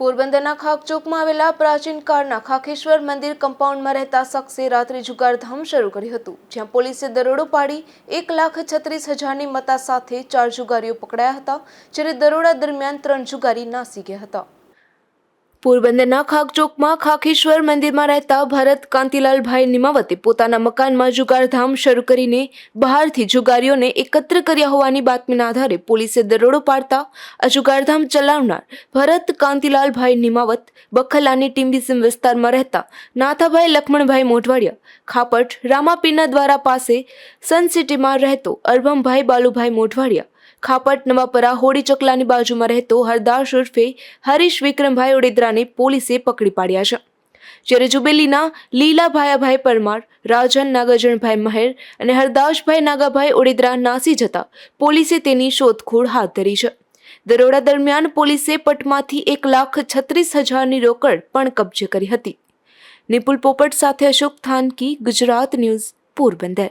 પોરબંદરના ખાકચોકમાં આવેલા પ્રાચીન કાળના ખાખેશ્વર મંદિર કમ્પાઉન્ડમાં રહેતા શખ્સે રાત્રે જુગારધામ શરૂ કર્યું હતું, જ્યાં પોલીસે દરોડો પાડી એક લાખ છત્રીસ હજારની મતા સાથે ચાર જુગારીઓ પકડાયા હતા, જ્યારે દરોડા દરમિયાન ત્રણ જુગારી નાસી ગયા હતા. પોરબંદરના ખાકચોકમાં ખાખેશ્વર મંદિરમાં રહેતા ભરત કાંતિલાલભાઈ નિમાવતે પોતાના મકાનમાં જુગારધામ શરૂ કરીને બહારથી જુગારીઓને એકત્ર કર્યા હોવાની બાતમીના આધારે પોલીસે દરોડો પાડતા આ જુગારધામ ચલાવનાર ભરત કાંતિલાલભાઈ નિમાવત બખલાની ટીમ્બીસીમ વિસ્તારમાં રહેતા નાથાભાઈ લખમણભાઈ મોઢવાડિયા ખાપટ રામાપીના દ્વારા પાસે સન સિટીમાં રહેતો અરબમભાઈ બાલુભાઈ મોઢવાડિયા ખાપટ નવાપરા હોડી ચકલાની બાજુમાં રહેતો હરદાસ ઉર્ફે હરીશ વિક્રમભાઈ ઓડેદરાને પોલીસે પકડી પાડ્યા છે. જ્યારે જુબેલીના લીલા ભાયાભાઈ પરમાર, રાજન નાગાર્જુનભાઈ મહેર અને હરદાસભાઈ નાગાભાઈ ઓડેદરા નાસી જતા પોલીસે તેની શોધખોળ હાથ ધરી છે. દરોડા દરમિયાન પોલીસે પટમાંથી એક લાખ છત્રીસ હજારની રોકડ પણ કબજે કરી હતી. નિપુલ પોપટ સાથે અશોક થાનકી, ગુજરાત ન્યૂઝ, પોરબંદર.